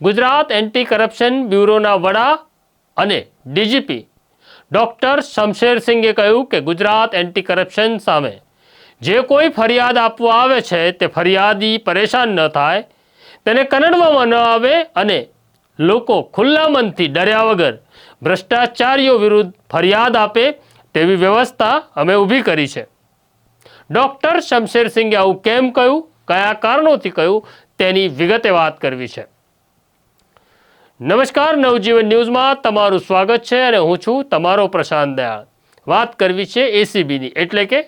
Gujarat anti corruption બ્યુરોના વડા અને ડીજીપી ડૉક્ટર શમશેરસિંહે કહ્યું કે ગુજરાત એન્ટી કરપ્શન સામે જે કોઈ ફરિયાદ આપવા આવે છે, તે ફરિયાદી પરેશાન ન થાય, તેને કનડવામાં ન આવે અને લોકો ખુલ્લા મનથી ડર્યા વગર ભ્રષ્ટાચારીઓ વિરુદ્ધ ફરિયાદ આપે તેવી વ્યવસ્થા અમે ઊભી કરી છે. ડોક્ટર શમશેરસિંહે આવું કેમ કહ્યું? કયા કારણોથી કહ્યું? તેની વિગતે વાત કરવી છે. નમસ્કાર, નવજીવન ન્યૂઝમાં તમારું સ્વાગત છે અને હું છું તમારો પ્રશાંત દયાળ વાત કરવી છે એસીબીની એટલે કે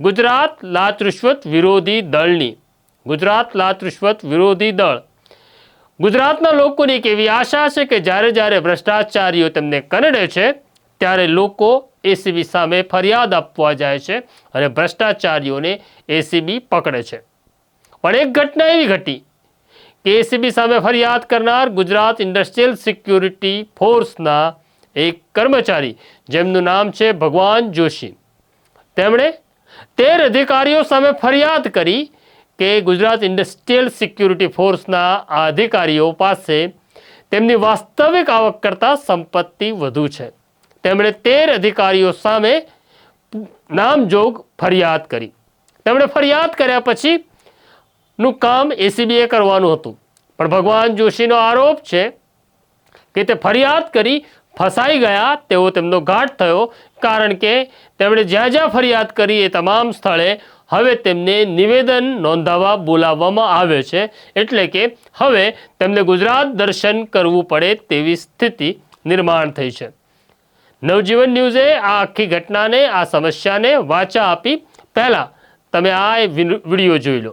ગુજરાત લાત રૂશ્વત વિરોધી દળની. ગુજરાત લાત રૂશ્વત વિરોધી દળ. ગુજરાતના લોકોની એક એવી આશા છે કે જ્યારે જ્યારે ભ્રષ્ટાચારીઓ તેમને કનડે છે, ત્યારે લોકો એસીબી સામે ફરિયાદ આપવા જાય છે અને ભ્રષ્ટાચારીઓને એસીબી પકડે છે. પણ એક ઘટના એવી ઘટી એસીબી સામે ફરિયાદ કરનાર ગુજરાત ઇન્ડસ્ટ્રીયલ સિક્યુરિટી ફોર્સના એક કર્મચારી, જેમનું નામ છે ભગવાન જોશી. તેમણે તેર અધિકારીઓ સામે ફરિયાદ કરી કે ગુજરાત ઇન્ડસ્ટ્રીયલ સિક્યુરિટી ફોર્સના આ અધિકારીઓ પાસે તેમની વાસ્તવિક આવક કરતાં સંપત્તિ વધુ છે. તેમણે તેર અધિકારીઓ સામે નામજોગ ફરિયાદ કરી. તેમણે ફરિયાદ કર્યા પછી નું કામ એસીબીએ કરવાનું હતું. પણ ભગવાન જોશીનો આરોપ છે કે તે ફરિયાદ કરી ફસાઈ ગયા તેવો તેમનો ઘાટ થયો, કારણ કે તેમણે જ્યાં જ્યાં ફરિયાદ કરી એ તમામ સ્થળે હવે તેમને નિવેદન નોંધાવવા બોલાવવામાં આવે છે. એટલે કે હવે તેમને ગુજરાત દર્શન કરવું પડે તેવી સ્થિતિ નિર્માણ થઈ છે. નવજીવન ન્યૂઝે આ આખી ઘટનાને, આ સમસ્યાને વાચા આપી પહેલાં તમે આ વીડિયો જોઈ લો.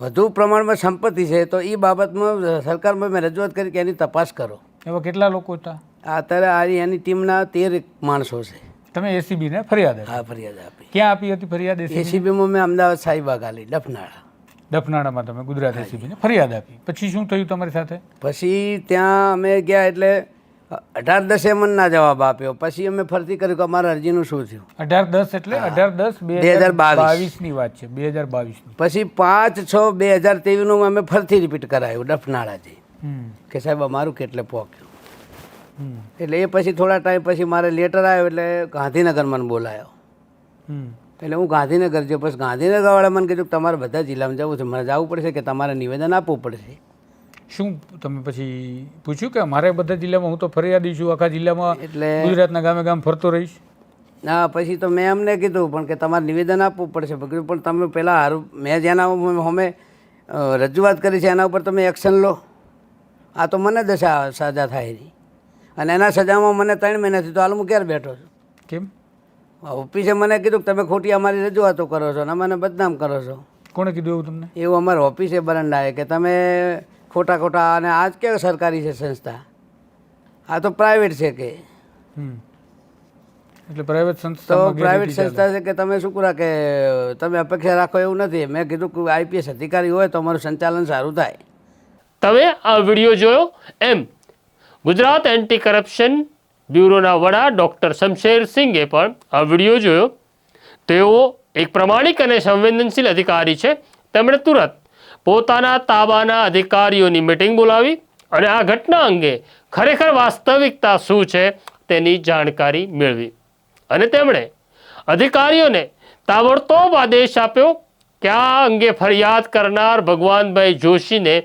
વધુ પ્રમાણમાં સંપત્તિ છે તો એ બાબતમાં સરકારમાં મેં રજૂઆત કરી કે એની તપાસ કરો. એવા કેટલા લોકો હતા? અત્યારે આ એની ટીમના તેર માણસો છે. તમે એસીબીને ફરિયાદ હા ફરિયાદ આપી. ક્યાં આપી હતી ફરિયાદ એસીબી એસીબીમાં મેં અમદાવાદ સાહીબાગ આલી ડફનાળા. દફનાળામાં તમે ગુજરાત એસીબીને ફરિયાદ આપી. પછી શું થયું તમારી સાથે? પછી ત્યાં અમે ગયા એટલે અઢાર દસે મને ના જવાબ આપ્યો. પછી અમે ફરતી કર્યું કે અમારા અરજીનું શું થયું? અઢાર દસ એટલે અઢાર દસ બે 2022. બાવીસની વાત છે. બે હજાર બાવીસની. પછી પાંચ છ બે હજાર તેવીસનું અમે ફરતી રિપીટ કરાયું ડફનાળા જઈ હમ. કે સાહેબ અમારું કેટલે પહોંચ્યું એટલે એ પછી થોડા ટાઈમ પછી મારે લેટર આવ્યો એટલે ગાંધીનગર મને બોલાયો. એટલે હું ગાંધીનગર જો પછી ગાંધીનગરવાળા મને કીધું તમારે બધા જિલ્લામાં જવું છે. મને જવું પડશે કે તમારે નિવેદન આપવું પડશે. શું તમે પછી પૂછ્યું કે મારે બધા જિલ્લામાં હું તો ફરિયાદી છું આખા જિલ્લામાં એટલે ગુજરાતના ગામે ગામ ફરતો રહીશ? ના પછી તો મેં એમને કીધું પણ કે તમારે નિવેદન આપવું પડશે પણ તમે પહેલાં હારું મેં જેના અમે રજૂઆત કરી છે એના ઉપર તમે એક્શન લો. આ તો મને દશા સજા થાય નહીં અને એના સજામાં મને ત્રણ મહિનાથી તો હાલ હું ક્યારે બેઠો છું? કેમ? ઓફિસે મને કીધું કે તમે ખોટી અમારી રજૂઆતો કરો છો અને મને બદનામ કરો છો. કોણે કીધું એવું તમને? એવું અમારા ઓફિસે બરંડાએ કે તમે ખોટા ખોટા અને આ જ કે સરકારી છે સંસ્થા? આ તો પ્રાઇવેટ છે કે. એટલે પ્રાઇવેટ તો પ્રાઇવેટ સંસ્થા છે કે તમે શું કરા કે તમે અપેક્ષા રાખો એવું નથી? મેં કીધું કે આઈપીએસ અધિકારી હોય તો અમારું સંચાલન સારું થાય. તમે આ વીડિયો જોયો? એમ. ગુજરાત એન્ટી કરપ્શન બ્યુરોના વડા ડૉક્ટર શમશેર સિંઘે પણ આ વીડિયો જોયો. તેઓ એક પ્રમાણિક અને સંવેદનશીલ અધિકારી છે. તેમણે તુરંત પોતાના તાબાના અધિકારીઓની મિટિંગ બોલાવી અને આ ઘટના અંગે ખરેખર વાસ્તવિકતા શું છે તેની જાણકારી મેળવી. અને તેમણે અધિકારીઓને તાબડતોબ આદેશ આપ્યો કે આ અંગે ફરિયાદ કરનાર ભગવાનભાઈ જોશીને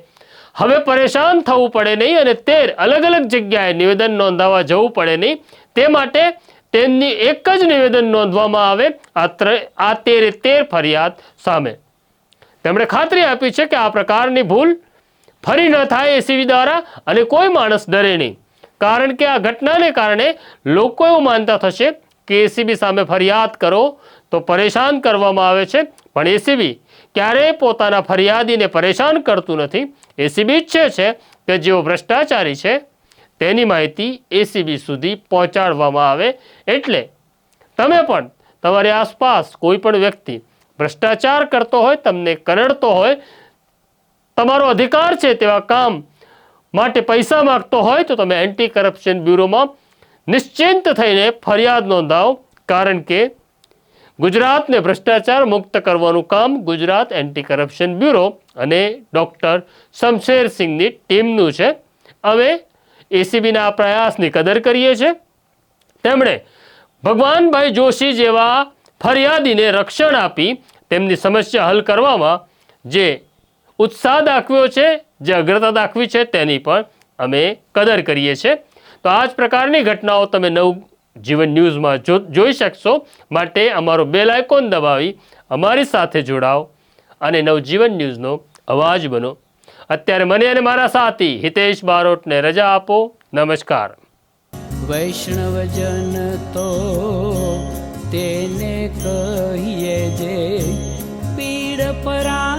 હવે પરેશાન થવું પડે નહીં અને તેર અલગ અલગ જગ્યાએ નિવેદન નોંધાવવા જવું પડે નહીં. તે માટે તેમની એક જ નિવેદન નોંધવામાં આવે આ તેરે તેર ફરિયાદ સામે. તેમણે ખાતરી આપી છે કે આ પ્રકારની ભૂલ ફરી ન થાય એસીબી દ્વારા અને કોઈ માણસ ડરે નહીં. કારણ કે આ ઘટનાને કારણે લોકો એવું માનતા થશે કે એસીબી સામે ફરિયાદ કરો તો પરેશાન કરવામાં આવે છે. પણ એસીબી ક્યારેય પોતાના ફરિયાદીને પરેશાન કરતું નથી. એસીબી ઈચ્છે છે કે જેઓ ભ્રષ્ટાચારી છે તેની માહિતી એસીબી સુધી પહોંચાડવામાં આવે. એટલે તમે પણ તમારી આસપાસ કોઈ પણ વ્યક્તિ ભ્રષ્ટાચાર કરતો હોય, તમને કરડતો હોય, તમારો અધિકાર છે તેવા કામ માટે પૈસા માગતો હોય, તો તમે એન્ટી કરપ્શન બ્યુરોમાં નિશ્ચિંત થઈને ફરિયાદ નોંધાવો. કારણ કે ગુજરાતને ભ્રષ્ટાચાર મુક્ત કરવાનું કામ ગુજરાત એન્ટી કરપ્શન બ્યુરો અને ડૉક્ટર શમશેર સિંહની ટીમનું છે. અમે એસીબીના પ્રયાસની કદર કરીએ છીએ. તેમણે ભગવાનભાઈ જોશી જેવા ફરિયાદીને રક્ષણ આપી તેમની સમસ્યા હલ કરવામાં જે ઉત્સાહ દાખવ્યો છે, જે અગ્રતા દાખવી છે, તેની પણ અમે કદર કરીએ છીએ. તો આ જ પ્રકારની ઘટનાઓ તમે નવ જીવન ન્યૂઝમાં જોઈ શકશો. માટે અમારો બેલ આઇકોન દબાવી અમારી સાથે જોડાઓ અને નવજીવન ન્યૂઝનો અવાજ બનો. અત્યારે મને અને મારા સાથી હિતેશ બારોટને રજા આપો. નમસ્કાર. વૈષ્ણવજન તો તેને કહીએ જે પીડ પરાઈ